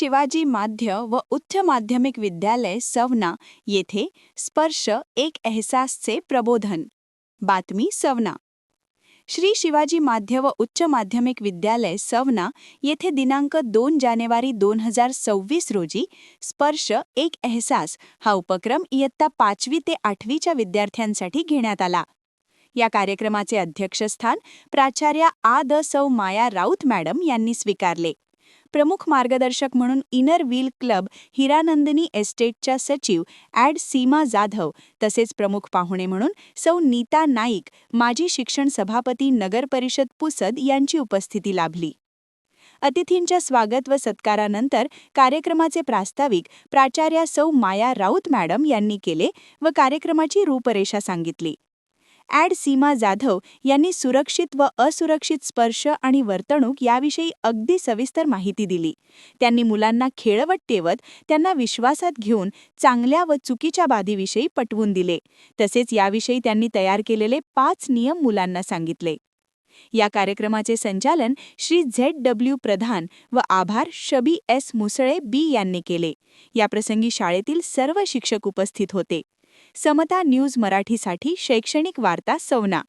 शिवाजी माध्य व उच्च माध्यमिक विद्यालय सवना येथे स्पर्श एक एहसासचे प्रबोधन. बातमी सवना. श्री शिवाजी माध्य व उच्च माध्यमिक विद्यालय सवना येथे दिनांक दोन जानेवारी दोन हजार सव्वीस रोजी स्पर्श एक एहसास हा उपक्रम इयत्ता पाचवी ते आठवीच्या विद्यार्थ्यांसाठी घेण्यात आला. या कार्यक्रमाचे अध्यक्षस्थान प्राचार्या आ द सौ माया राऊत मॅडम यांनी स्वीकारले. प्रमुख मार्गदर्शक म्हणून इनर व्हील क्लब हिरानंदिनी एस्टेटच्या सचिव ॲड सीमा जाधव तसेच प्रमुख पाहुणे म्हणून सौ नीता नाईक माजी शिक्षण सभापती नगर परिषद पुसद यांची उपस्थिती लाभली. अतिथींच्या स्वागत व सत्कारानंतर कार्यक्रमाचे प्रास्ताविक प्राचार्या सौ माया राऊत मॅडम यांनी केले व कार्यक्रमाची रूपरेषा सांगितली. ॲड सीमा जाधव यांनी सुरक्षित व असुरक्षित स्पर्श आणि वर्तणूक याविषयी अगदी सविस्तर माहिती दिली. त्यांनी मुलांना खेळवत ठेवत त्यांना विश्वासात घेऊन चांगल्या व चुकीच्या बाधीविषयी पटवून दिले. तसेच याविषयी त्यांनी तयार केलेले पाच नियम मुलांना सांगितले. या कार्यक्रमाचे संचालन श्री झेड डब्ल्यू प्रधान व आभार शबी एस मुसळे बी यांनी केले. याप्रसंगी शाळेतील सर्व शिक्षक उपस्थित होते. समता न्यूज मराठीसाठी शैक्षणिक वार्ता सवना.